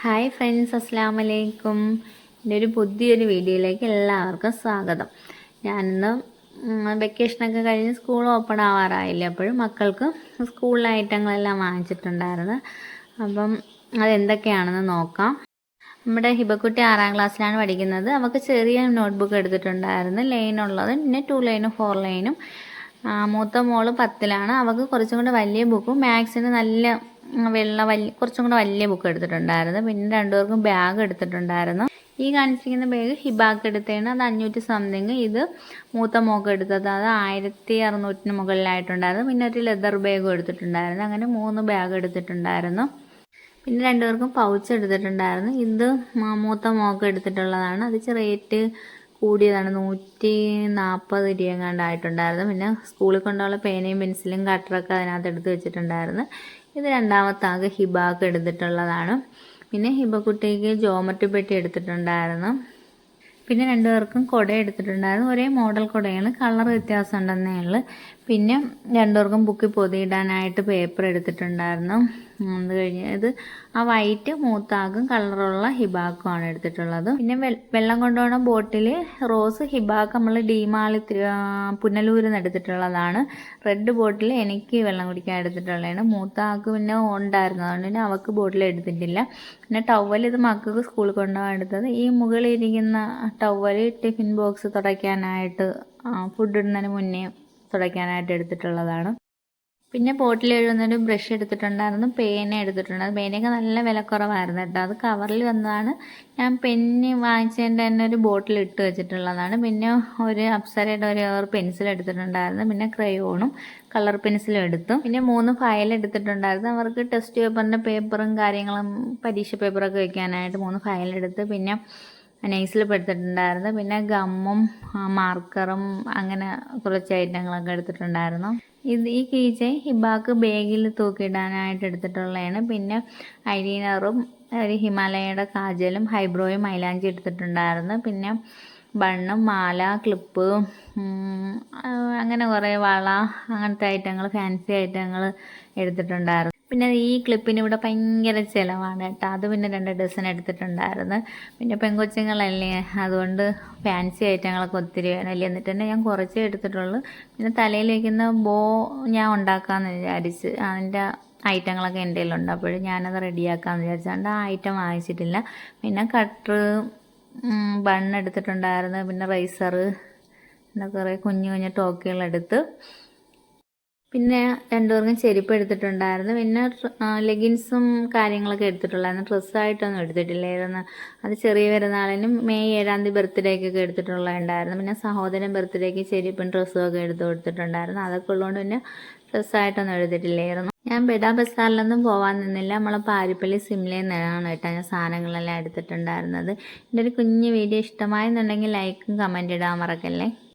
Hi friends അസ്സാം വലൈക്കും എന്റെ ഒരു പുതിയൊരു വീഡിയോയിലേക്ക് എല്ലാവർക്കും സ്വാഗതം. ഞാനിന്ന് വെക്കേഷനൊക്കെ കഴിഞ്ഞ് സ്കൂൾ ഓപ്പൺ ആവാറായില്ല? അപ്പോഴും മക്കൾക്ക് സ്കൂളിലെ ഐറ്റങ്ങളെല്ലാം വാങ്ങിച്ചിട്ടുണ്ടായിരുന്നു. അപ്പം അതെന്തൊക്കെയാണെന്ന് നോക്കാം. നമ്മുടെ ഹിബക്കുട്ടി ആറാം ക്ലാസ്സിലാണ് പഠിക്കുന്നത്. അവൾക്ക് ചെറിയ നോട്ട്ബുക്ക് എടുത്തിട്ടുണ്ടായിരുന്നു. ലൈൻ ഉള്ളത് പിന്നെ ടു ലൈനും ഫോർ ലൈനും മൂത്ത മോൾ പത്തിലാണ്. അവൾക്ക് കുറച്ചും കൂടെ വലിയ ബുക്കും മാത്സിന് നല്ല വെള്ള വലിയ കുറച്ചും കൂടെ വലിയ ബുക്ക് എടുത്തിട്ടുണ്ടായിരുന്നു. പിന്നെ രണ്ടുപേർക്കും ബാഗ് എടുത്തിട്ടുണ്ടായിരുന്നു. ഈ കാണിച്ചിരിക്കുന്ന ബാഗ് ഹിബാക്ക് എടുത്തതാണ് അത് അഞ്ഞൂറ്റി സംതിങ് ഇത് മൂത്ത മോക്ക് എടുത്തത്. അത് ആയിരത്തി അറുന്നൂറ്റിന് മുകളിലായിട്ടുണ്ടായിരുന്നു. പിന്നെ ഒരു ലെതർ ബാഗും എടുത്തിട്ടുണ്ടായിരുന്നു. അങ്ങനെ മൂന്ന് ബാഗ് എടുത്തിട്ടുണ്ടായിരുന്നു. പിന്നെ രണ്ടുപേർക്കും പൗച്ച് എടുത്തിട്ടുണ്ടായിരുന്നു. ഇത് മൂത്ത മോക്ക് എടുത്തിട്ടുള്ളതാണ്. അത് റേറ്റ് കൂടിയതാണ്. നൂറ്റി നാൽപ്പത് രൂപ എങ്ങാണ്ടായിട്ടുണ്ടായിരുന്നു പിന്നെ സ്കൂളിൽ കൊണ്ടുള്ള പേനയും പെൻസിലും കട്ടറൊക്കെ അതിനകത്ത് എടുത്ത് വെച്ചിട്ടുണ്ടായിരുന്നു. ഇത് രണ്ടാമത്തെ ആകെ ഹിബാക്ക് എടുത്തിട്ടുള്ളതാണ്. പിന്നെ ഹിബക്കുട്ടിക്ക് ജോമട്രി പെട്ടി എടുത്തിട്ടുണ്ടായിരുന്നു. പിന്നെ രണ്ടുപേർക്കും കുട എടുത്തിട്ടുണ്ടായിരുന്നു. ഒരേ മോഡൽ കുടയാണ്. കളർ വ്യത്യാസം ഉണ്ടെന്നേ ഉള്ളു. പിന്നെ രണ്ടുപേർക്കും ബുക്കിൽ പൊതിയിടാനായിട്ട് പേപ്പർ എടുത്തിട്ടുണ്ടായിരുന്നു. അത് കഴിഞ്ഞ്. ഇത് ആ വൈറ്റ് മൂത്താകും കളറുള്ള ഹിബാക്കുമാണ് എടുത്തിട്ടുള്ളത്. പിന്നെ വെള്ളം കൊണ്ടുപോകുന്ന ബോട്ടിൽ റോസ് ഹിബാക്ക് നമ്മൾ ഡീമാളി പുനലൂരിൽ നിന്ന് എടുത്തിട്ടുള്ളതാണ്. റെഡ് ബോട്ടിൽ എനിക്ക് വെള്ളം കുടിക്കാൻ എടുത്തിട്ടുള്ളതാണ്. മൂത്താക്ക് പിന്നെ ഉണ്ടായിരുന്നു. അതുകൊണ്ട് പിന്നെ അവൾക്ക് ബോട്ടിൽ എടുത്തിട്ടില്ല. പിന്നെ ടവൽ ഇത് മക്കൾക്ക് സ്കൂളിൽ കൊണ്ടുപോകാൻ എടുത്തത്. ഈ മുകളിൽ ഇരിക്കുന്ന ടവൽ ടിഫിൻ ബോക്സ് തുടയ്ക്കാനായിട്ട് ഫുഡ് ഇടുന്നതിന് മുന്നേ തുടയ്ക്കാനായിട്ട് എടുത്തിട്ടുള്ളതാണ്. പിന്നെ ബോട്ടിൽ എഴുതുന്നൊരു ബ്രഷ് എടുത്തിട്ടുണ്ടായിരുന്നു പേന എടുത്തിട്ടുണ്ടായിരുന്നു പേനയൊക്കെ നല്ല വിലക്കുറവായിരുന്നു കേട്ടോ. അത് കവറിൽ വന്നതാണ്. ഞാൻ പെന്ന് വാങ്ങിച്ചതിന്റെ തന്നെ ഒരു ബോട്ടിൽ ഇട്ട് വെച്ചിട്ടുള്ളതാണ്. പിന്നെ ഒരു അപ്സരയുടെ ഒരു പെൻസിൽ എടുത്തിട്ടുണ്ടായിരുന്നു. പിന്നെ ക്രയോണും കളർ പെൻസിലും എടുത്തു. പിന്നെ മൂന്ന് ഫയൽ എടുത്തിട്ടുണ്ടായിരുന്നു. അവർക്ക് ടെസ്റ്റ് പേപ്പറിന്റെ പേപ്പറും കാര്യങ്ങളും പരീക്ഷ പേപ്പറൊക്കെ വെക്കാനായിട്ട് മൂന്ന് ഫയൽ എടുത്ത് പിന്നെ നൈസിൽ പെടുത്തിട്ടുണ്ടായിരുന്നു. പിന്നെ ഗമ്മും മാർക്കറും അങ്ങനെ കുറച്ച് ഐറ്റങ്ങളൊക്കെ എടുത്തിട്ടുണ്ടായിരുന്നു. ഇത് ഈ കീ ചെയിൻ ഹിബാക്ക് ബാഗിൽ തൂക്കിയിടാനായിട്ട് എടുത്തിട്ടുള്ളതാണ്. പിന്നെ ഐലീനറും ഒരു ഹിമാലയയുടെ കാജലും ഹൈബ്രോയും മൈലാഞ്ചി എടുത്തിട്ടുണ്ടായിരുന്നു. പിന്നെ ബണ്ണും മാല ക്ലിപ്പ് അങ്ങനെ കുറേ വള അങ്ങനത്തെ ഐറ്റങ്ങൾ ഫാൻസി ഐറ്റങ്ങൾ എടുത്തിട്ടുണ്ടായിരുന്നു. പിന്നെ ഈ ക്ലിപ്പിന് ഇവിടെ ഭയങ്കര ചിലവാണ് കേട്ടോ. അത് പിന്നെ രണ്ട് ഡസൻ എടുത്തിട്ടുണ്ടായിരുന്നു. പിന്നെ പെൺകൊച്ചുങ്ങളല്ലേ അതുകൊണ്ട് ഫാൻസി ഐറ്റങ്ങളൊക്കെ ഒത്തിരി വേണമല്ലേ. എന്നിട്ട് തന്നെ ഞാൻ കുറച്ചേ എടുത്തിട്ടുള്ളൂ. പിന്നെ തലയിൽ വയ്ക്കുന്ന ബോ ഞാൻ ഉണ്ടാക്കാമെന്ന് വിചാരിച്ച്. അതിന്റെ ഐറ്റങ്ങളൊക്കെ എന്റെ കയ്യിലുണ്ട്. അപ്പോഴും ഞാനത് റെഡിയാക്കാമെന്ന് വിചാരിച്ചുകൊണ്ട് ആ ഐറ്റം വാങ്ങിച്ചിട്ടില്ല. പിന്നെ കട്ടർ ബണ്ണെടുത്തിട്ടുണ്ടായിരുന്നു പിന്നെ റൈസർ പിന്നെ കുറേ കുഞ്ഞു കുഞ്ഞു ടോക്കുകളെടുത്ത് പിന്നെ രണ്ടുപേർക്കും ചെരുപ്പ് എടുത്തിട്ടുണ്ടായിരുന്നു. പിന്നെ ലെഗിൻസും കാര്യങ്ങളൊക്കെ എടുത്തിട്ടുള്ളായിരുന്നു. ഡ്രസ്സായിട്ടൊന്നും എടുത്തിട്ടില്ലായിരുന്നു അത് ചെറിയ പെരുന്നാളിനും മെയ് ഏഴാം തീയതി ബർത്ത്ഡേക്കൊക്കെ എടുത്തിട്ടുള്ളതുണ്ടായിരുന്നു. പിന്നെ സഹോദരൻ ബർത്ത്ഡേക്ക് ചെരുപ്പും ഡ്രസ്സും ഒക്കെ എടുത്ത് കൊടുത്തിട്ടുണ്ടായിരുന്നു. അതൊക്കെ ഉള്ളതുകൊണ്ട് പിന്നെ ഡ്രസ്സായിട്ടൊന്നും എടുത്തിട്ടില്ലായിരുന്നു. ഞാൻ ബെഡാ ബസാറിലൊന്നും പോകാൻ നിന്നില്ല. നമ്മളെ പാരിപ്പള്ളി സിംലയിൽ നിന്നാണ് കേട്ടോ ഞാൻ സാധനങ്ങളെല്ലാം എടുത്തിട്ടുണ്ടായിരുന്നത്. എന്റെ ഒരു കുഞ്ഞു വീഡിയോ ഇഷ്ടമായെന്നുണ്ടെങ്കിൽ ലൈക്കും കമന്റ് ഇടാൻ മറക്കല്ലേ?